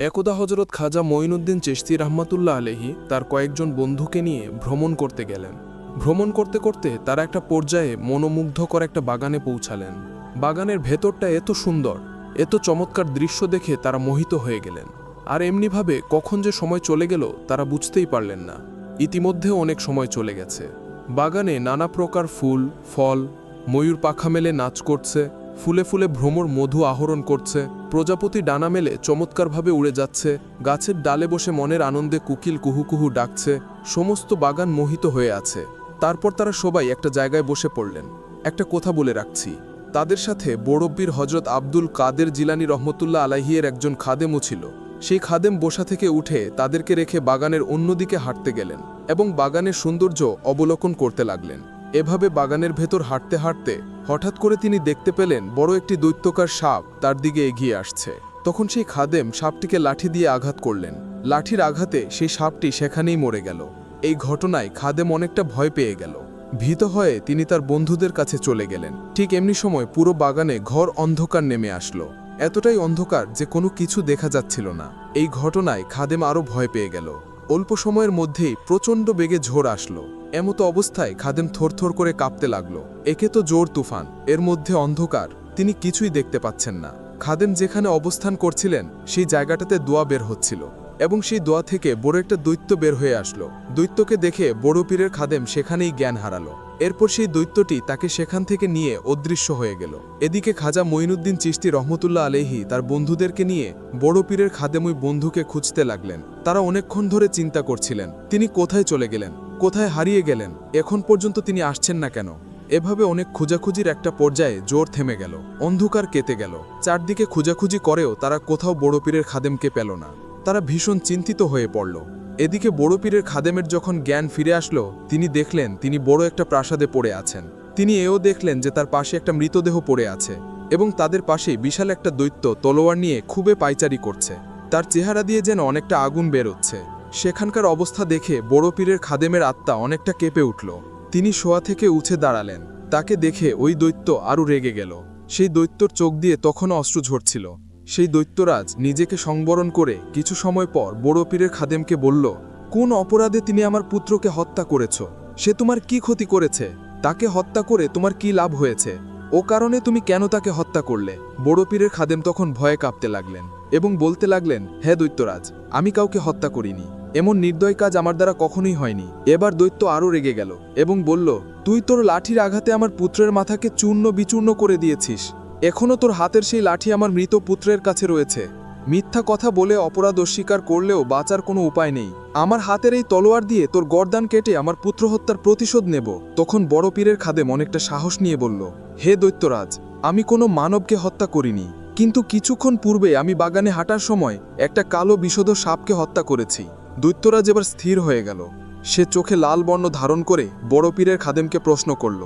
একদা হজরত খাজা মঈনুদ্দিন চিশতি রহমাতুল্লাহ আলহি তার কয়েকজন বন্ধুকে নিয়ে ভ্রমণ করতে গেলেন। ভ্রমণ করতে করতে তারা একটা পর্যায়ে মনোমুগ্ধকর একটা বাগানে পৌঁছালেন। বাগানের ভেতরটা এত সুন্দর, এত চমৎকার দৃশ্য দেখে তারা মোহিত হয়ে গেলেন। আর এমনিভাবে কখন যে সময় চলে গেল তারা বুঝতেই পারলেন না। ইতিমধ্যে অনেক সময় চলে গেছে। বাগানে নানা প্রকার ফুল, ফল, ময়ূর পাখা মেলে নাচ করছে ফুলে ফুলে ভ্রমর মধু আহরণ করছে, প্রজাপতি ডানা মেলে চমৎকারভাবে উড়ে যাচ্ছে, গাছের ডালে বসে মনের আনন্দে কুকিল কুহু কুহু ডাকছে, সমস্ত বাগান মোহিত হয়ে আছে। তারপর তারা সবাই একটা জায়গায় বসে পড়লেন। একটা কথা বলে রাখছি, তাদের সাথে বড়ব্বীর হজরত আব্দুল কাদের জিলানি রহমতুল্লাহ আলাহিয়ের একজন খাদেমও ছিল। সেই খাদেম বসা থেকে উঠে তাদেরকে রেখে বাগানের অন্যদিকে হাঁটতে গেলেন এবং বাগানের সৌন্দর্য অবলোকন করতে লাগলেন। এভাবে বাগানের ভেতর হাঁটতে হাঁটতে হঠাৎ করে তিনি দেখতে পেলেন বড় একটি দৈত্যকার সাপ তার দিকে এগিয়ে আসছে। তখন সেই খাদেম সাপটিকে লাঠি দিয়ে আঘাত করলেন। লাঠির আঘাতে সেই সাপটি সেখানেই মরে গেল। এই ঘটনায় খাদেম অনেকটা ভয় পেয়ে গেল। ভীত হয়ে তিনি তার বন্ধুদের কাছে চলে গেলেন। ঠিক এমনি সময় পুরো বাগানে ঘর অন্ধকার নেমে আসলো। এতটাই অন্ধকার যে কোনো কিছু দেখা যাচ্ছিল না। এই ঘটনায় খাদেম আরও ভয় পেয়ে গেল। অল্প সময়ের মধ্যেই প্রচণ্ড বেগে ঝড় আসলো। এমতো অবস্থায় খাদেম থরথর করে কাঁপতে লাগল। একে তো জোর তুফান, এর মধ্যে অন্ধকার, তিনি কিছুই দেখতে পাচ্ছেন না। খাদেম যেখানে অবস্থান করছিলেন, সেই জায়গাটাতে দোয়া বের হচ্ছিল এবং সেই দোয়া থেকে বড় একটা দৈত্য বের হয়ে আসলো। দৈত্যকে দেখে বড় পীরের খাদেম সেখানেই জ্ঞান হারালো। এরপর সেই দৈত্যটি তাকে সেখান থেকে নিয়ে অদৃশ্য হয়ে গেল। এদিকে খাজা মঈনুদ্দিন চিশতি রহমতুল্লাহ আলেহি তার বন্ধুদেরকে নিয়ে বড় পীরের খাদেম ওই বন্ধুকে খুঁজতে লাগলেন। তারা অনেকক্ষণ ধরে চিন্তা করছিলেন, তিনি কোথায় চলে গেলেন, কোথায় হারিয়ে গেলেন, এখন পর্যন্ত তিনি আসছেন না কেন? এভাবে অনেক খোঁজাখুঁজির একটা পর্যায়ে জোর থেমে গেল, অন্ধকার কেটে গেল। চারদিকে খোঁজাখুঁজি করেও তারা কোথাও বড় পীরের খাদেমকে পেল না। তারা ভীষণ চিন্তিত হয়ে পড়ল। এদিকে বড় পীরের খাদেমের যখন জ্ঞান ফিরে আসলো, তিনি দেখলেন তিনি বড় একটা প্রাসাদে পড়ে আছেন। তিনি এও দেখলেন যে তার পাশে একটা মৃতদেহ পড়ে আছে এবং তাদের পাশে বিশাল একটা দৈত্য তলোয়ার নিয়ে খুবই পাইচারি করছে। তার চেহারা দিয়ে যেন অনেকটা আগুন বেরোচ্ছে। সেখানকার অবস্থা দেখে বড় পীরের খাদেমের আত্মা অনেকটা কেঁপে উঠল। তিনি শোয়া থেকে উঠে দাঁড়ালেন। তাকে দেখে ওই দৈত্য আরও রেগে গেল। সেই দৈত্যর চোখ দিয়ে তখনও অশ্রু ঝরছিল। সেই দৈত্যরাজ নিজেকে সংবরণ করে কিছু সময় পর বড় পীরের খাদেমকে বলল, কোন অপরাধে তিনি আমার পুত্রকে হত্যা করেছ? সে তোমার কি ক্ষতি করেছে? তাকে হত্যা করে তোমার কি লাভ হয়েছে? ও কারণে তুমি কেন তাকে হত্যা করলে? বড় পীরের খাদেম তখন ভয়ে কাঁপতে লাগলেন এবং বলতে লাগলেন, হে দৈত্যরাজ, আমি কাউকে হত্যা করিনি। এমন নির্দয় কাজ আমার দ্বারা কখনোই হয়নি। এবার দৈত্য আরও রেগে গেল এবং বলল, তুই তোর লাঠির আঘাতে আমার পুত্রের মাথাকে চূর্ণ বিচূর্ণ করে দিয়েছিস। এখনও তোর হাতের সেই লাঠি আমার মৃত পুত্রের কাছে রয়েছে। মিথ্যা কথা বলে অপরাধ অস্বীকার করলেও বাঁচার কোনো উপায় নেই। আমার হাতের এই তলোয়ার দিয়ে তোর গর্দান কেটে আমার পুত্র হত্যার প্রতিশোধ নেব। তখন বড় পীরের খাদেম অনেকটা সাহস নিয়ে বলল, হে দৈত্যরাজ, আমি কোনো মানবকে হত্যা করিনি। কিন্তু কিছুক্ষণ পূর্বে আমি বাগানে হাঁটার সময় একটা কালো বিশদ সাপকে হত্যা করেছি। দৈত্যরাজ এবার স্থির হয়ে গেল। সে চোখে লাল বর্ণ ধারণ করে বড় পীরের খাদেমকে প্রশ্ন করল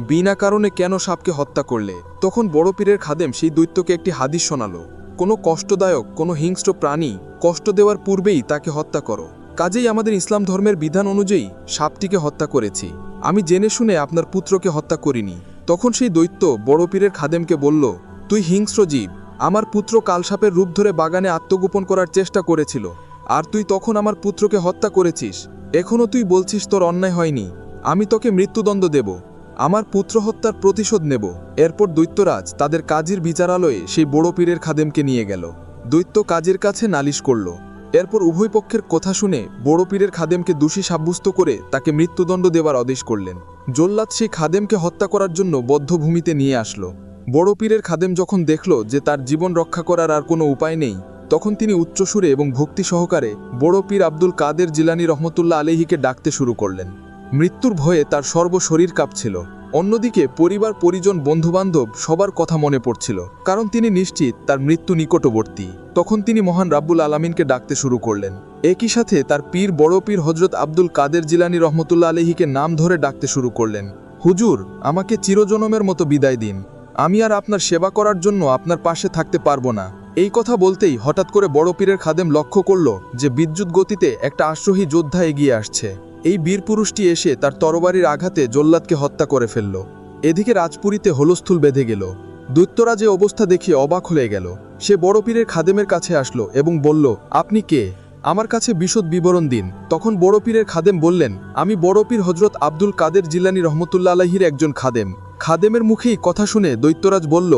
বিনা কারণে কেন সাপকে হত্যা করলে? তখন বড় পীরের খাদেম সেই দৈত্যকে একটি হাদিস শোনালো। কোনো কষ্টদায়ক, কোনো হিংস্র প্রাণী কষ্ট দেওয়ার পূর্বেই তাকে হত্যা করো। কাজেই আমাদের ইসলাম ধর্মের বিধান অনুযায়ী সাপটিকে হত্যা করেছি। আমি জেনে শুনে আপনার পুত্রকে হত্যা করিনি। তখন সেই দৈত্য বড় পীরের খাদেমকে বলল, তুই হিংস্র জীব। আমার পুত্র কালসাপের রূপ ধরে বাগানে আত্মগোপন করার চেষ্টা করেছিল। আর তুই তখন আমার পুত্রকে হত্যা করেছিস। এখনও তুই বলছিস তোর অন্যায় হয়নি। আমি তোকে মৃত্যুদণ্ড দেব। আমার পুত্র হত্যার প্রতিশোধ নেব। এরপর দৈত্যরাজ তাদের কাজীর বিচারালয়ে সেই বড় পীরের খাদেমকে নিয়ে গেল। দৈত্য কাজের কাছে নালিশ করল। এরপর উভয় পক্ষের কথা শুনে বড় পীরের খাদেমকে দোষী সাব্যস্ত করে তাকে মৃত্যুদণ্ড দেওয়ার আদেশ করলেন। জল্লাদ সেই খাদেমকে হত্যা করার জন্য বদ্ধভূমিতে নিয়ে আসলো। বড় পীরের খাদেম যখন দেখল যে তার জীবন রক্ষা করার আর কোনো উপায় নেই, তখন তিনি উচ্চসুরে এবং ভক্তি সহকারে বড় পীর আব্দুল কাদের জিলানি রহমতুল্লাহ আলহিকে ডাকতে শুরু করলেন। মৃত্যুর ভয়ে তার সর্বশরীর কাঁপছিল। অন্যদিকে পরিবার, পরিজন, বন্ধুবান্ধব সবার কথা মনে পড়ছিল, কারণ তিনি নিশ্চিত তার মৃত্যু নিকটবর্তী। তখন তিনি মহান রাব্বুল আলমিনকে ডাকতে শুরু করলেন। একই সাথে তার পীর, বড় পীর হজরত আব্দুল কাদের জিলানি রহমতুল্লা আলহিকে নাম ধরে ডাকতে শুরু করলেন, হুজুর, আমাকে চিরজনমের মতো বিদায় দিন। আমি আর আপনার সেবা করার জন্য আপনার পাশে থাকতে পারব না। এই কথা বলতেই হঠাৎ করে বড় পীরের খাদেম লক্ষ্য করল যে বিদ্যুৎ গতিতে একটা আশ্রোহী যোদ্ধা এগিয়ে আসছে। এই বীর পুরুষটি এসে তার তরবারির আঘাতে জল্লাদকে হত্যা করে ফেলল। এদিকে রাজপুরীতে হলস্থুল বেঁধে গেল। দৈত্যরাজে অবস্থা দেখিয়ে অবাক হয়ে গেল। সে বড় পীরের খাদেমের কাছে আসলো এবং বলল, আপনি কে? আমার কাছে বিশদ বিবরণ দিন। তখন বড় পীরের খাদেম বললেন, আমি বড় পীর হজরত আব্দুল কাদের জিলানি রহমতুল্লা আলাহির একজন খাদেম। খাদেমের মুখেই কথা শুনে দৈত্যরাজ বলল,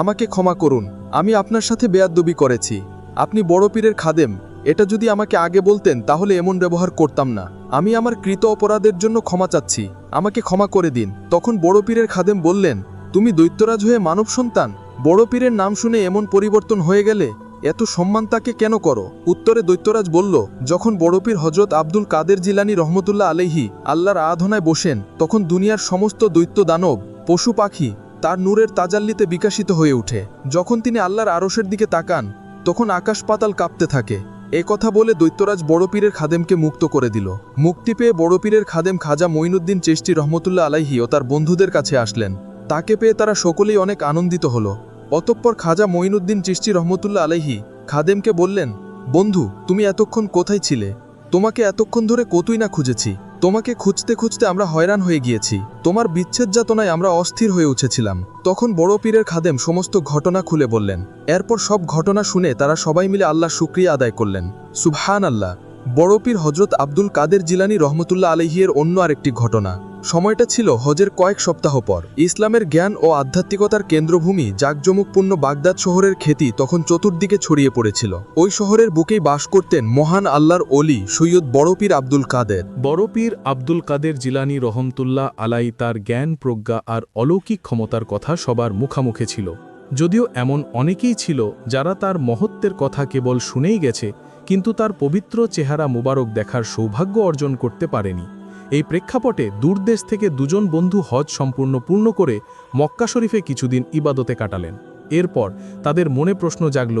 আমাকে ক্ষমা করুন। আমি আপনার সাথে বেয়াদ্দবি করেছি। আপনি বড় পীরের খাদেম। এটা যদি আমাকে আগে বলতেন, তাহলে এমন ব্যবহার করতাম না। আমি আমার কৃত অপরাধের জন্য ক্ষমা চাচ্ছি। আমাকে ক্ষমা করে দিন। তখন বড় পীরের খাদেম বললেন, তুমি দৈত্যরাজ হয়ে মানব সন্তান। বড় পীরের নাম শুনে এমন পরিবর্তন হয়ে গেলে এত সম্মান তাকে কেন করো? উত্তরে দৈত্যরাজ বলল, যখন বড় পীর হজরত আব্দুল কাদের জিলানি রহমতুল্লাহ আলাইহি আল্লাহর আরাধনায় বসেন, তখন দুনিয়ার সমস্ত দৈত্য দানব, পশু পাখি, তার নূরের তাজাল্লিতে বিকাশিত হয়ে ওঠে। যখন তিনি আল্লাহর আরশের দিকে তাকান, তখন আকাশ পাতাল কাঁপতে থাকে। এ কথা বলে দৈত্যরাজ বড় পীরের খাদেমকে মুক্ত করে দিল। মুক্তি পেয়ে বড় পীরের খাদেম খাজা মঈনুদ্দিন চেষ্টি রহমতুল্লাহ আলাইহি ও তার বন্ধুদের কাছে আসলেন। তাকে পেয়ে তারা সকলেই অনেক আনন্দিত হল। অতঃপর খাজা মঈনুদ্দিন চিষ্টি রহমতুল্লাহ আলাইহি খাদেমকে বললেন, বন্ধু, তুমি এতক্ষণ কোথায় ছিলে? তোমাকে এতক্ষণ ধরে কতই না খুঁজেছি। তোমাকে খুঁজতে খুঁজতে আমরা হয়রান হয়ে গিয়েছি। তোমার বিচ্ছেদ যাতনায় আমরা অস্থির হয়ে উঠেছিলাম। তখন বড় পীরের খাদেম সমস্ত ঘটনা খুলে বললেন। এরপর সব ঘটনা শুনে তারা সবাই মিলে আল্লাহ শুক্রিয়া আদায় করলেন। সুবহান আল্লাহ বড় পীর হজরত আব্দুল কাদের জিলানি রহমতুল্লাহ আলহিয়ের অন্য আরেকটি ঘটনা। সময়টা ছিল হজের কয়েক সপ্তাহ পর। ইসলামের জ্ঞান ও আধ্যাত্মিকতার কেন্দ্রভূমি জাকজমুকপূর্ণ বাগদাদ শহরের খ্যাতি তখন চতুর্দিকে ছড়িয়ে পড়েছিল। ওই শহরের বুকেই বাস করতেন মহান আল্লাহর অলি সৈয়দ বড় পীর আব্দুল কাদের। বড় পীর আব্দুল কাদের জিলানি রহমতুল্লাহ আলাই তার জ্ঞান, প্রজ্ঞা আর অলৌকিক ক্ষমতার কথা সবার মুখামুখে ছিল। যদিও এমন অনেকেই ছিল যারা তার মহত্বের কথা কেবল শুনেই গেছে, কিন্তু তার পবিত্র চেহারা মুবারক দেখার সৌভাগ্য অর্জন করতে পারেনি। এই প্রেক্ষাপটে দূরদেশ থেকে দুজন বন্ধু হজ সম্পূর্ণ পূর্ণ করে মক্কা শরীফে কিছুদিন ইবাদতে কাটালেন। এরপর তাদের মনে প্রশ্ন জাগল,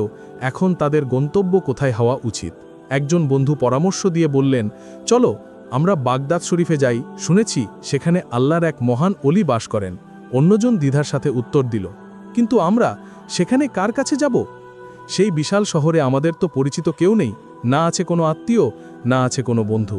এখন তাদের গন্তব্য কোথায় হওয়া উচিত? একজন বন্ধু পরামর্শ দিয়ে বললেন, চলো, আমরা বাগদাদ শরীফে যাই। শুনেছি, সেখানে আল্লাহর এক মহান অলি বাস করেন। অন্যজন দ্বিধার সাথে উত্তর দিল, কিন্তু আমরা সেখানে কার কাছে যাব? সেই বিশাল শহরে আমাদের তো পরিচিত কেউ নেই। না আছে কোনো আত্মীয়, না আছে কোনো বন্ধু।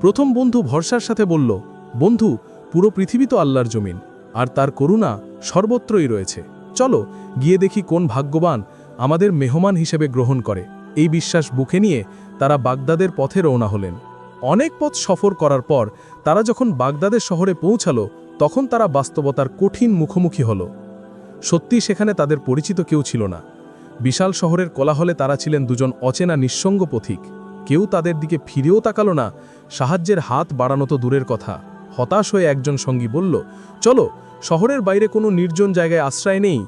প্রথম বন্ধু ভরসার সাথে বলল, বন্ধু, পুরো পৃথিবী তো আল্লাহর জমিন, আর তার করুণা সর্বত্রই রয়েছে। চলো, গিয়ে দেখি কোন ভাগ্যবান আমাদের মেহমান হিসেবে গ্রহণ করে। এই বিশ্বাস বুকে নিয়ে তারা বাগদাদের পথে রওনা হলেন। অনেক পথ সফর করার পর তারা যখন বাগদাদের শহরে পৌঁছালো, তখন তারা বাস্তবতার কঠিন মুখোমুখি হল। সত্যি সেখানে তাদের পরিচিত কেউ ছিল না। বিশাল শহরের কোলাহলে তারা ছিলেন দুজন অচেনা নিঃসঙ্গ পথিক। কেউ তাদের দিকে ফিরেও তাকালো না। সাহায্যের হাত বাড়ানো তো দূরের কথা। হতাশ হয়ে একজন সঙ্গী বলল, চলো, শহরের বাইরে কোনো নির্জন জায়গায় আশ্রয় নেই।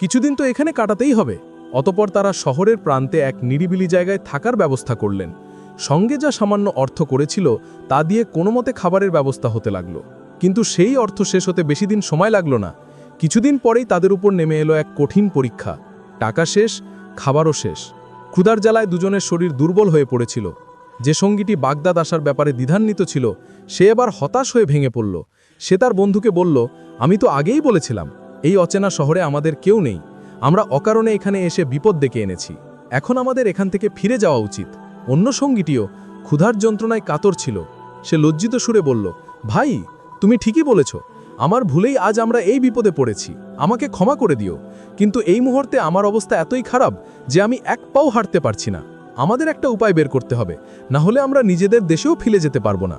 কিছুদিন তো এখানে কাটাতেই হবে। অতপর তারা শহরের প্রান্তে এক নিরিবিলি জায়গায় থাকার ব্যবস্থা করলেন। সঙ্গে যা সামান্য অর্থ করেছিল, তা দিয়ে কোনো মতে খাবারের ব্যবস্থা হতে লাগল। কিন্তু সেই অর্থ শেষ হতে বেশি দিন সময় লাগল না। কিছুদিন পরেই তাদের উপর নেমে এলো এক কঠিন পরীক্ষা। টাকা শেষ, খাবারও শেষ। ক্ষুধার জ্বালায় দুজনের শরীর দুর্বল হয়ে পড়েছিল। যে সঙ্গীটি বাগদাদ আসার ব্যাপারে দ্বিধান্বিত ছিল, সে এবার হতাশ হয়ে ভেঙে পড়ল। সে তার বন্ধুকে বলল, আমি তো আগেই বলেছিলাম, এই অচেনা শহরে আমাদের কেউ নেই। আমরা অকারণে এখানে এসে বিপদ ডেকে এনেছি। এখন আমাদের এখান থেকে ফিরে যাওয়া উচিত। অন্য সঙ্গীটিও ক্ষুধার যন্ত্রণায় কাতর ছিল। সে লজ্জিত সুরে বলল, ভাই, তুমি ঠিকই বলেছ। আমার ভুলেই আজ আমরা এই বিপদে পড়েছি। আমাকে ক্ষমা করে দিও। কিন্তু এই মুহূর্তে আমার অবস্থা এতই খারাপ যে আমি এক পাও হাঁটতে পারছি না। আমাদের একটা উপায় বের করতে হবে। না হলে আমরা নিজেদের দেশেও ফিরে যেতে পারব না।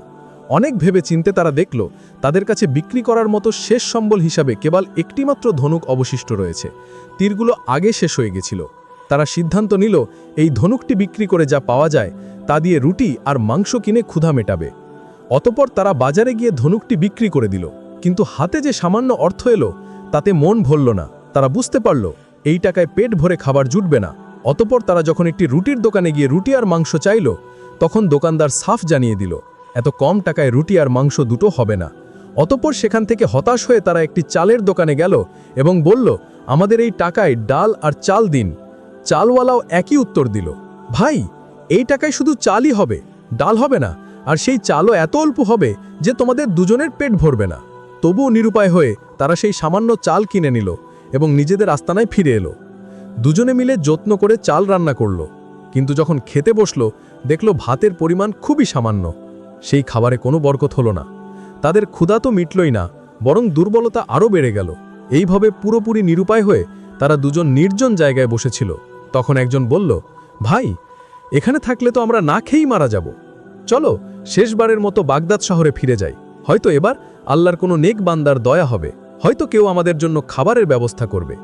অনেক ভেবে চিনতে তারা দেখল, তাদের কাছে বিক্রি করার মতো শেষ সম্বল হিসাবে কেবল একটিমাত্র ধনুক অবশিষ্ট রয়েছে। তীরগুলো আগে শেষ হয়ে গেছিল। তারা সিদ্ধান্ত নিল, এই ধনুকটি বিক্রি করে যা পাওয়া যায়, তা দিয়ে রুটি আর মাংস কিনে ক্ষুধা মেটাবে। অতপর তারা বাজারে গিয়ে ধনুকটি বিক্রি করে দিল। কিন্তু হাতে যে সামান্য অর্থ এলো, তাতে মন ভরল না। তারা বুঝতে পারল, এই টাকায় পেট ভরে খাবার জুটবে না। অতপর তারা যখন একটি রুটির দোকানে গিয়ে রুটি আর মাংস চাইল, তখন দোকানদার সাফ জানিয়ে দিল, এত কম টাকায় রুটি আর মাংস দুটো হবে না। অতপর সেখান থেকে হতাশ হয়ে তারা একটি চালের দোকানে গেল এবং বলল, আমাদের এই টাকায় ডাল আর চাল দিন। চালওয়ালাও একই উত্তর দিল, ভাই, এই টাকায় শুধু চালই হবে, ডাল হবে না, আর সেই চালও এত অল্প হবে যে তোমাদের দুজনের পেট ভরবে না। তবুও নিরুপায় হয়ে তারা সেই সামান্য চাল কিনে নিল এবং নিজেদের আস্তানায় ফিরে এলো। দুজনে মিলে যত্ন করে চাল রান্না করল। কিন্তু যখন খেতে বসল, দেখল ভাতের পরিমাণ খুবই সামান্য। সেই খাবারে কোনো বরকত হলো না। তাদের ক্ষুধা তো মিটলই না, বরং দুর্বলতা আরও বেড়ে গেল। এইভাবে পুরোপুরি নিরুপায় হয়ে তারা দুজন নির্জন জায়গায় বসেছিল। তখন একজন বলল, ভাই, এখানে থাকলে তো আমরা না খেয়েই মারা যাব। চলো, শেষবারের মতো বাগদাদ শহরে ফিরে যাই। হয়তো এবার আল্লাহর কোনো নেক বান্দার দয়া হবে। হয়তো কেউ আমাদের জন্য খাবারের ব্যবস্থা করবে।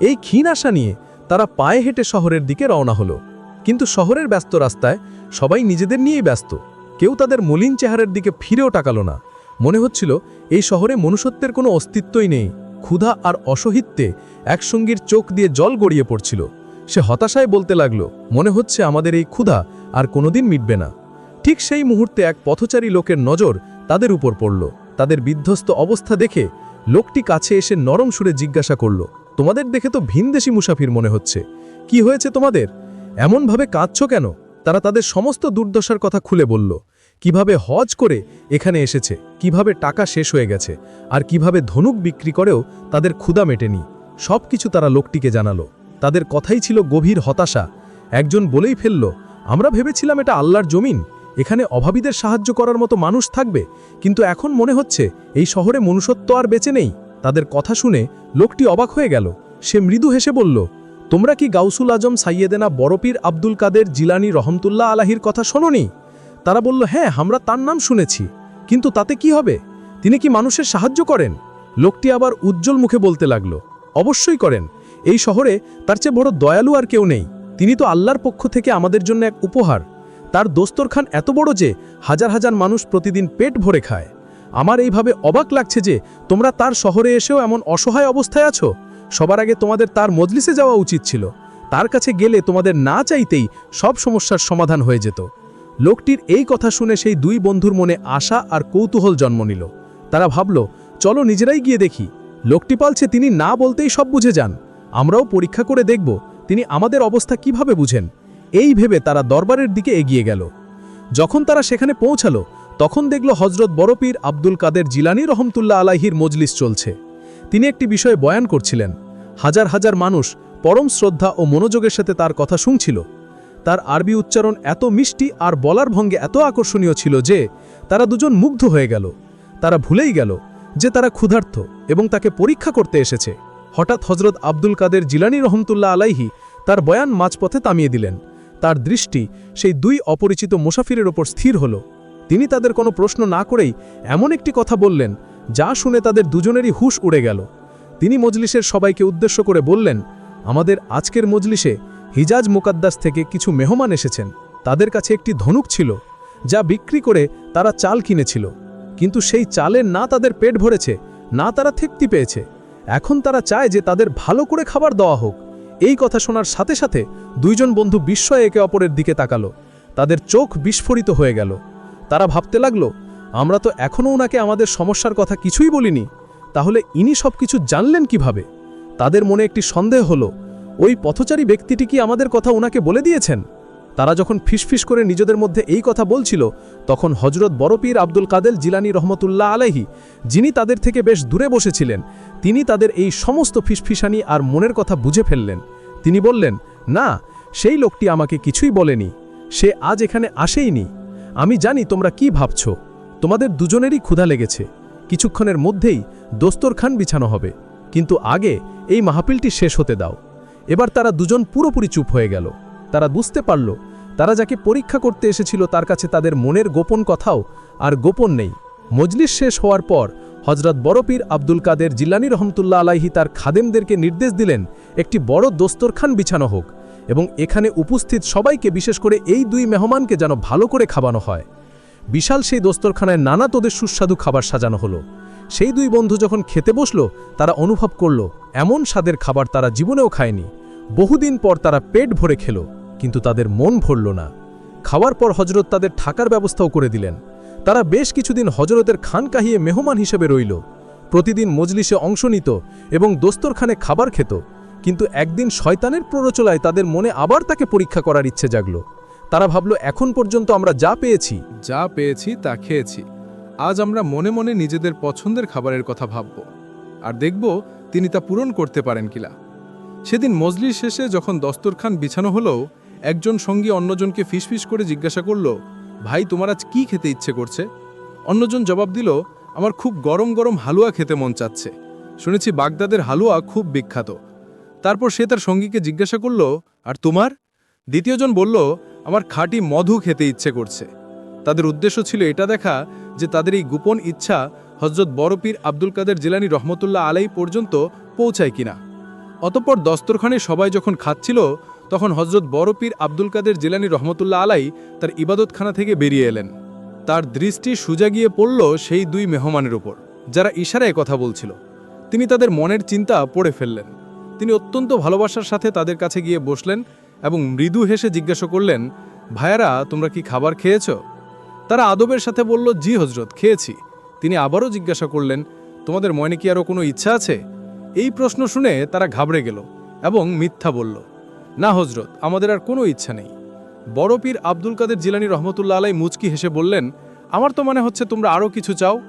এই ক্ষীণ আশা নিয়ে তারা পায়ে হেঁটে শহরের দিকে রওনা হলো। কিন্তু শহরের ব্যস্ত রাস্তায় সবাই নিজেদের নিয়েই ব্যস্ত। কেউ তাদের মলিন চেহারের দিকে ফিরেও টাকালো না। মনে হচ্ছিল এই শহরে মনুষ্যত্বের কোনো অস্তিত্বই নেই। ক্ষুধা আর অসহিত্যে একসঙ্গীর চোখ দিয়ে জল গড়িয়ে পড়ছিল। সে হতাশায় বলতে লাগল, মনে হচ্ছে আমাদের এই ক্ষুধা আর কোনোদিন মিটবে না। ঠিক সেই মুহূর্তে এক পথচারী লোকের নজর তাদের উপর পড়ল। তাদের বিধ্বস্ত অবস্থা দেখে লোকটি কাছে এসে নরম সুরে জিজ্ঞাসা করল, তোমাদের দেখে তো ভিনদেশি মুসাফির মনে হচ্ছে। কি হয়েছে তোমাদের? এমনভাবে কাঁদছ কেন? তারা তাদের সমস্ত দুর্দশার কথা খুলে বলল, কীভাবে হজ করে এখানে এসেছে? কীভাবে টাকা শেষ হয়ে গেছে? আর কীভাবে ধনুক বিক্রি করেও তাদের ক্ষুদা মেটেনি? সব কিছু তারা লোকটিকে জানালো। তাদের কথাই ছিল গভীর হতাশা। একজন বলেই ফেলল, আমরা ভেবেছিলাম এটা আল্লাহর জমিন। এখানে অভাবীদের সাহায্য করার মতো মানুষ থাকবে, কিন্তু এখন মনে হচ্ছে এই শহরে মনুষ্যত্ব আর বেঁচে নেই। তাদের কথা শুনে লোকটি অবাক হয়ে গেল। সে মৃদু হেসে বলল, তোমরা কি গাউসুল আজম, সাইয়েদেনা বড়পীর আব্দুল কাদের, জিলানি রহমতুল্লাহ আলাহির কথা শোনোনি? তারা বলল হ্যাঁ আমরা তার নাম শুনেছি, কিন্তু তাতে কি হবে? তিনি কি মানুষের সাহায্য করেন? লোকটি আবার উজ্জ্বল মুখে বলতে লাগল, অবশ্যই করেন। এই শহরে তার চেয়ে বড় দয়ালু আর কেউ নেই। তিনি তো আল্লাহর পক্ষ থেকে আমাদের জন্য এক উপহার। তার দোস্তরখান এত বড় যে হাজার হাজার মানুষ প্রতিদিন পেট ভরে খায়। আমার এইভাবে অবাক লাগছে যে তোমরা তার শহরে এসেও এমন অসহায় অবস্থায় আছো। সবার আগে তোমাদের তার মজলিসে যাওয়া উচিত ছিল। তার কাছে গেলে তোমাদের না চাইতেই সব সমস্যার সমাধান হয়ে যেত। লোকটির এই কথা শুনে সেই দুই বন্ধুর মনে আশা আর কৌতূহল জন্ম নিল। তারা ভাবল, চলো নিজেরাই গিয়ে দেখি। লোকটি পালছে তিনি না বলতেই সব বুঝে যান। আমরাও পরীক্ষা করে দেখব তিনি আমাদের অবস্থা কীভাবে বুঝেন। এই ভেবে তারা দরবারের দিকে এগিয়ে গেল। যখন তারা সেখানে পৌঁছালো, তখন দেখল হজরত বড়পীর আব্দুল কাদের জিলানি রহমতুল্লাহ আলাহির মজলিস চলছে। তিনি একটি বিষয়ে বয়ান করছিলেন। হাজার হাজার মানুষ পরম শ্রদ্ধা ও মনোযোগের সাথে তার কথা শুনছিল। তার আরবি উচ্চারণ এত মিষ্টি আর বলার ভঙ্গে এত আকর্ষণীয় ছিল যে তারা দুজন মুগ্ধ হয়ে গেল। তারা ভুলেই গেল যে তারা ক্ষুধার্থ এবং তাকে পরীক্ষা করতে এসেছে। হঠাৎ হজরত আব্দুল কাদের জিলানি রহমতুল্লাহ আলাইহি তার বয়ান মাঝপথে থামিয়ে দিলেন। তার দৃষ্টি সেই দুই অপরিচিত মুসাফিরের ওপর স্থির হল। তিনি তাদের কোনো প্রশ্ন না করেই এমন একটি কথা বললেন, যা শুনে তাদের দুজনেরই হুশ উড়ে গেল। তিনি মজলিসের সবাইকে উদ্দেশ্য করে বললেন, আমাদের আজকের মজলিসে হিজাজ মুকাদ্দাস থেকে কিছু মেহমান এসেছেন। তাদের কাছে একটি ধনুক ছিল, যা বিক্রি করে তারা চাল কিনেছিল। কিন্তু সেই চালের না তাদের পেট ভরেছে, না তারা তৃপ্তি পেয়েছে। এখন তারা চায় যে তাদের ভালো করে খাবার দেওয়া হোক। এই কথা শোনার সাথে সাথে দুইজন বন্ধু বিস্ময়ে একে অপরের দিকে তাকালো। তাদের চোখ বিস্ফোরিত হয়ে গেল। তারা ভাবতে লাগল, আমরা তো এখনও ওনাকে আমাদের সমস্যার কথা কিছুই বলিনি। তাহলে ইনি সব কিছু জানলেন কীভাবে? তাদের মনে একটি সন্দেহ হলো, ওই পথচারী ব্যক্তিটি কি আমাদের কথা ওনাকে বলে দিয়েছেন? তারা যখন ফিসফিস করে নিজেদের মধ্যে এই কথা বলছিল, তখন হজরত বড়পীর আব্দুল কাদের জিলানি রহমতুল্লাহ আলাহি যিনি তাদের থেকে বেশ দূরে বসেছিলেন, তিনি তাদের এই সমস্ত ফিসফিসানি আর মনের কথা বুঝে ফেললেন। তিনি বললেন, না, সেই লোকটি আমাকে কিছুই বলেনি, সে আজ এখানে আসেইনি। আমি জানি তোমরা কি ভাবছ, তোমাদের দুজনেরই ক্ষুধা লেগেছে, কিছুক্ষণের মধ্যেই দোস্তরখান বিছানো হবে, কিন্তু আগে এই মাহফিলটি শেষ হতে দাও। এবার তারা দুজন পুরোপুরি চুপ হয়ে গেল। তারা বুঝতে পারল, তারা যাকে পরীক্ষা করতে এসেছিল তার কাছে তাদের মনের গোপন কথাও আর গোপন নেই। মজলিস শেষ হওয়ার পর হজরত বড়পীর আব্দুল কাদের জিল্লানি রহমতুল্লাহ আলাইহি তার খাদেমদেরকে নির্দেশ দিলেন, একটি বড় দোস্তরখান বিছানো হোক এবং এখানে উপস্থিত সবাইকে বিশেষ করে এই দুই মেহমানকে যেন ভালো করে খাওয়ানো হয়। বিশাল সেই দোস্তরখানায় নানা তোদের সুস্বাদু খাবার সাজানো হলো। সেই দুই বন্ধু যখন খেতে বসল, তারা অনুভব করল, এমন স্বাদের খাবার তারা জীবনেও খায়নি। বহুদিন পর তারা পেট ভরে খেল। কিন্তু তাদের মন ভরল না। খাওয়ার পর হজরত তাদের থাকার ব্যবস্থাও করে দিলেন। তারা বেশ কিছুদিন হজরতের খান কাহিয়ে মেহমান হিসেবে রইল। প্রতিদিন মজলিসে অংশ নিত এবং দোস্তরখানে খাবার খেত। কিন্তু একদিন শয়তানের প্ররোচলায় তাদের মনে আবার তাকে পরীক্ষা করার ইচ্ছে জাগল। তারা ভাবল, এখন পর্যন্ত আমরা যা পেয়েছি যা পেয়েছি তা খেয়েছি। আজ আমরা মনে মনে নিজেদের পছন্দের খাবারের কথা ভাবব। আর দেখব তিনি তা পূরণ করতে পারেন কিনা। সেদিন মজলিস শেষে যখন দস্তরখান বিছানো হলো একজন সঙ্গী অন্যজনকে ফিসফিস করে জিজ্ঞাসা করল, ভাই, তোমার আজ কি খেতে ইচ্ছে করছে? অন্যজন জবাব দিল, আমার খুব গরম গরম হালুয়া খেতে মন চাচ্ছে। শুনেছি বাগদাদের হালুয়া খুব বিখ্যাত। তারপর সে তার সঙ্গীকে জিজ্ঞাসা করল, আর তোমার? দ্বিতীয়জন বলল, আমার খাঁটি মধু খেতে ইচ্ছে করছে। তাদের উদ্দেশ্য ছিল এটা দেখা যে তাদের এই গোপন ইচ্ছা হজরত বড়পীর আব্দুল কাদের জিলানি রহমতুল্লাহ আলাই পর্যন্ত পৌঁছায় কিনা। অতঃপর দস্তরখানে সবাই যখন খাচ্ছিল তখন হজরত বড়পীর আব্দুল কাদের জেলানি রহমতুল্লাহ আলাই তার ইবাদতখানা থেকে বেরিয়ে এলেন। তার দৃষ্টি সুজা গিয়ে পড়ল সেই দুই মেহমানের উপর, যারা ইশারায় কথা বলছিল। তিনি তাদের মনের চিন্তা পড়ে ফেললেন। তিনি অত্যন্ত ভালোবাসার সাথে তাদের কাছে গিয়ে বসলেন এবং মৃদু হেসে জিজ্ঞাসা করলেন, ভাইয়ারা, তোমরা কি খাবার খেয়েছো? তারা আদবের সাথে বলল, জি হজরত, খেয়েছি। তিনি আবারও জিজ্ঞাসা করলেন, তোমাদের মনে কি আরও কোনো ইচ্ছা আছে? এই প্রশ্ন শুনে তারা ঘাবড়ে গেল এবং মিথ্যা বলল। না হজরত, আমাদের আর কোনো ইচ্ছা নেই। বড় পীর আব্দুল কাদের জিলানি রহমতুল্লাহ আলাই মুচকি হেসে বললেন, আমার তো মনে হচ্ছে তোমরা আরও কিছু চাও?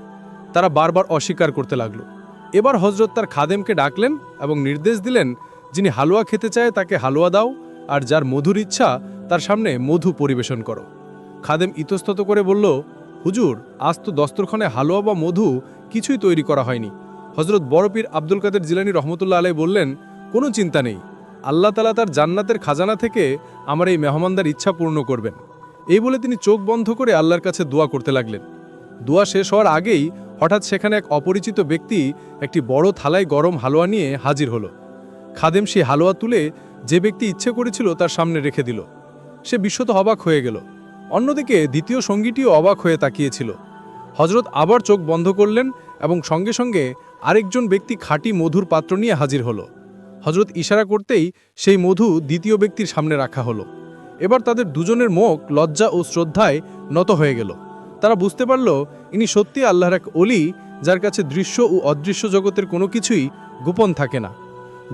তারা বারবার অস্বীকার করতে লাগল। এবার হজরত তার খাদেমকে ডাকলেন এবং নির্দেশ দিলেন, যিনি হালুয়া খেতে চায় তাকে হালুয়া দাও, আর যার মধুর ইচ্ছা তার সামনে মধু পরিবেশন করো। খাদেম ইতস্তত করে বলল, হুজুর, আজ তো দস্তরখানে হালুয়া বা মধু কিছুই তৈরি করা হয়নি। হজরত বড়পীর আব্দুল কাদের জিলানি রহমতুল্লাহ আলাই বললেন, কোনো চিন্তা নেই। আল্লাহ তালা তার জান্নাতের খাজানা থেকে আমার এই মেহমানদার ইচ্ছা পূর্ণ করবেন। এই বলে তিনি চোখ বন্ধ করে আল্লাহর কাছে দোয়া করতে লাগলেন। দোয়া শেষ হওয়ার আগেই হঠাৎ সেখানে এক অপরিচিত ব্যক্তি একটি বড় থালায় গরম হালুয়া নিয়ে হাজির হলো। খাদেম সেই হালুয়া তুলে যে ব্যক্তি ইচ্ছে করেছিল তার সামনে রেখে দিল। সে বিশ্বত অবাক হয়ে গেল। অন্যদিকে দ্বিতীয় সঙ্গীটিও অবাক হয়ে তাকিয়েছিল। হজরত আবার চোখ বন্ধ করলেন এবং সঙ্গে সঙ্গে আরেকজন ব্যক্তি খাঁটি মধুর পাত্র নিয়ে হাজির হলো। হজরত ইশারা করতেই সেই মধু দ্বিতীয় ব্যক্তির সামনে রাখা হলো। এবার তাদের দুজনের মুখ লজ্জা ও শ্রদ্ধায় নত হয়ে গেল। তারা বুঝতে পারল, ইনি সত্যি আল্লাহর এক অলি যার কাছে দৃশ্য ও অদৃশ্য জগতের কোনো কিছুই গোপন থাকে না।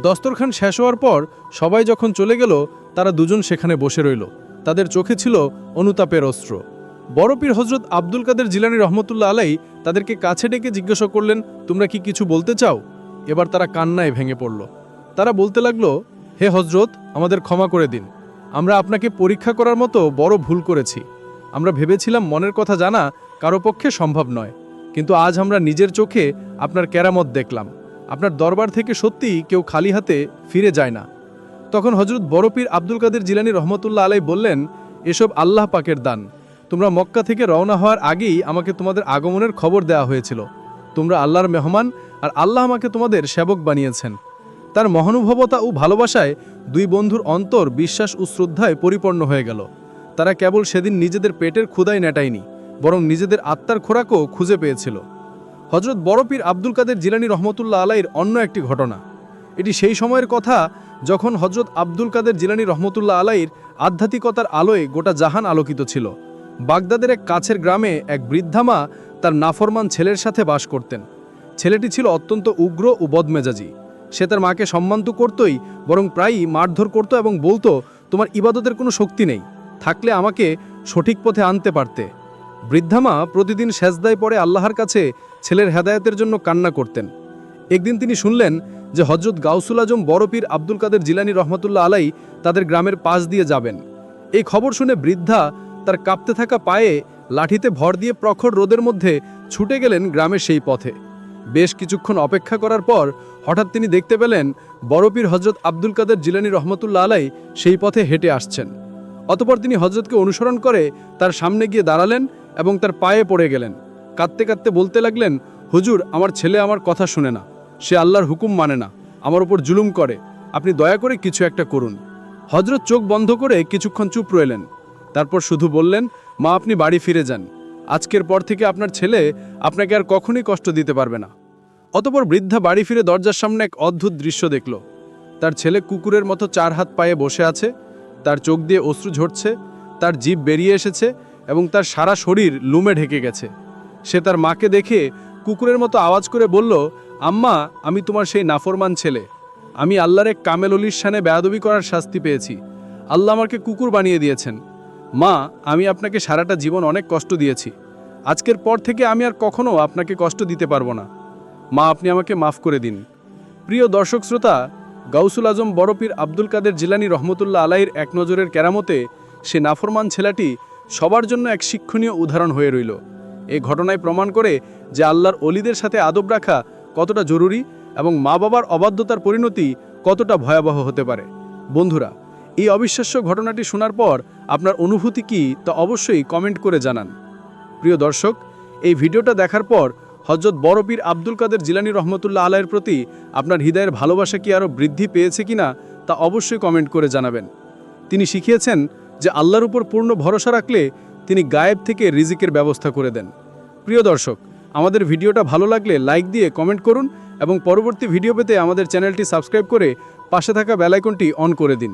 দস্তরখান শেষ হওয়ার পর সবাই যখন চলে গেল, তারা দুজন সেখানে বসে রইল। তাদের চোখে ছিল অনুতাপের অস্ত্র। বড়পীর হজরত আব্দুল কাদের জিলানি রহমতুল্লাহ আলাই তাদেরকে কাছে ডেকে জিজ্ঞাসা করলেন, তোমরা কি কিছু বলতে চাও? এবার তারা কান্নায় ভেঙে পড়ল। তারা বলতে লাগল, হে হজরত আমাদের ক্ষমা করে দিন। আমরা আপনাকে পরীক্ষা করার মতো বড় ভুল করেছি। আমরা ভেবেছিলাম মনের কথা জানা কারও পক্ষে সম্ভব নয়। কিন্তু আজ আমরা নিজের চোখে আপনার কেরামত দেখলাম। আপনার দরবার থেকে সত্যিই কেউ খালি হাতে ফিরে যায় না। তখন হজরত বড়পীর আব্দুল কাদের জিলানি রহমতুল্লাহ আলাই বললেন, এসব আল্লাহ পাকের দান। তোমরা মক্কা থেকে রওনা হওয়ার আগেই আমাকে তোমাদের আগমনের খবর দেওয়া হয়েছিল। তোমরা আল্লাহর মেহমান আর আল্লাহ আমাকে তোমাদের সেবক বানিয়েছেন। তার মহানুভবতা ও ভালোবাসায় দুই বন্ধুর অন্তর বিশ্বাস ও শ্রদ্ধায় পরিপূর্ণ হয়ে গেল। তারা কেবল সেদিন নিজেদের পেটের ক্ষুদাই নেটায়নি, বরং নিজেদের আত্মার খোরাকও খুঁজে পেয়েছিল। হজরত বড়পীর আব্দুল কাদের জিলানি রহমতুল্লাহ আলাইয়ের অন্য একটি ঘটনা। এটি সেই সময়ের কথা যখন হজরত আব্দুল কাদের জিলানি রহমতুল্লাহ আলাইর আধ্যাত্মিকতার আলোয় গোটা জাহান আলোকিত ছিল। বাগদাদের এক কাছের গ্রামে এক বৃদ্ধা মা তার নাফরমান ছেলের সাথে বাস করতেন। ছেলেটি ছিল অত্যন্ত উগ্র ও বদমেজাজি। সে তার মাকে সম্মান তো করতোই, বরং প্রায়ই মারধর করত এবং বলতো, তোমার ইবাদতের কোনো শক্তি নেই, থাকলে আমাকে সঠিক পথে আনতে পারতে। বৃদ্ধামা প্রতিদিন সেজদায় পরে আল্লাহর কাছে ছেলের হেদায়তের জন্য কান্না করতেন। একদিন তিনি শুনলেন যে হজরত গাউসুল আজম বড়পীর আব্দুল কাদের জিলানি রহমতুল্লাহ আলাই তাদের গ্রামের পাশ দিয়ে যাবেন। এই খবর শুনে বৃদ্ধা তার কাঁপতে থাকা পায়ে লাঠিতে ভর দিয়ে প্রখর রোদের মধ্যে ছুটে গেলেন গ্রামের সেই পথে। বেশ কিছুক্ষণ অপেক্ষা করার পর হঠাৎ তিনি দেখতে পেলেন বড়পীর হজরত আব্দুল কাদের জিলানি রহমতুল্লা আলাই সেই পথে হেঁটে আসছেন। অতপর তিনি হজরতকে অনুসরণ করে তার সামনে গিয়ে দাঁড়ালেন এবং তার পায়ে পড়ে গেলেন। কাঁদতে কাঁদতে বলতে লাগলেন, হুজুর, আমার ছেলে আমার কথা শুনে না। সে আল্লাহর হুকুম মানে না। আমার উপর জুলুম করে। আপনি দয়া করে কিছু একটা করুন। হজরত চোখ বন্ধ করে কিছুক্ষণ চুপ রইলেন। তারপর শুধু বললেন, মা, আপনি বাড়ি ফিরে যান। আজকের পর থেকে আপনার ছেলে আপনাকে আর কখনই কষ্ট দিতে পারবে না। অতপর বৃদ্ধা বাড়ি ফিরে দরজার সামনে এক অদ্ভুত দৃশ্য দেখল। তার ছেলে কুকুরের মতো চার হাত পায়ে বসে আছে, তার চোখ দিয়ে অশ্রু ঝরছে, তার জিভ বেরিয়ে এসেছে এবং তার সারা শরীর লুমে ঢেকে গেছে। সে তার মাকে দেখে কুকুরের মতো আওয়াজ করে বলল, আম্মা, আমি তোমার সেই নাফরমান ছেলে। আমি আল্লাহর এক কামেল অলির শানে বেয়াদবি করার শাস্তি পেয়েছি। আল্লাহ আমাকে কুকুর বানিয়ে দিয়েছেন। মা, আমি আপনাকে সারাটা জীবন অনেক কষ্ট দিয়েছি। আজকের পর থেকে আমি আর কখনো আপনাকে কষ্ট দিতে পারব না। মা, আপনি আমাকে মাফ করে দিন। প্রিয় দর্শক শ্রোতা, গাউসুল আজম বড়পীর আব্দুল কাদের জিলানি রহমতুল্লাহ আলাইয়ের এক নজরের কেরামতে সে নাফরমান ছেলেটি সবার জন্য এক শিক্ষণীয় উদাহরণ হয়ে রইল। এ ঘটনায় প্রমাণ করে যে আল্লাহর অলিদের সাথে আদব রাখা কতটা জরুরি এবং মা বাবার অবাধ্যতার পরিণতি কতটা ভয়াবহ হতে পারে। বন্ধুরা এই অবিশ্বাস্য ঘটনাটি শোনার পর আপনার অনুভূতি কি তা অবশ্যই কমেন্ট করে জানান। প্রিয় দর্শক, এই ভিডিওটা দেখার পর হজরত বড়পীর আব্দুল কাদের জিলানি রহমতুল্লাহ আলাইয়ের প্রতি আপনার হৃদয়ের ভালোবাসা কি আরও বৃদ্ধি পেয়েছে কিনা তা অবশ্যই কমেন্ট করে জানাবেন। তিনি শিখিয়েছেন যে আল্লাহর উপর পূর্ণ ভরসা রাখলে তিনি গায়েব থেকে রিজিকের ব্যবস্থা করে দেন। প্রিয় দর্শক, আমাদের ভিডিওটা ভালো লাগলে লাইক দিয়ে কমেন্ট করুন এবং পরবর্তী ভিডিও পেতে আমাদের চ্যানেলটি সাবস্ক্রাইব করে পাশে থাকা বেলাইকনটি অন করে দিন।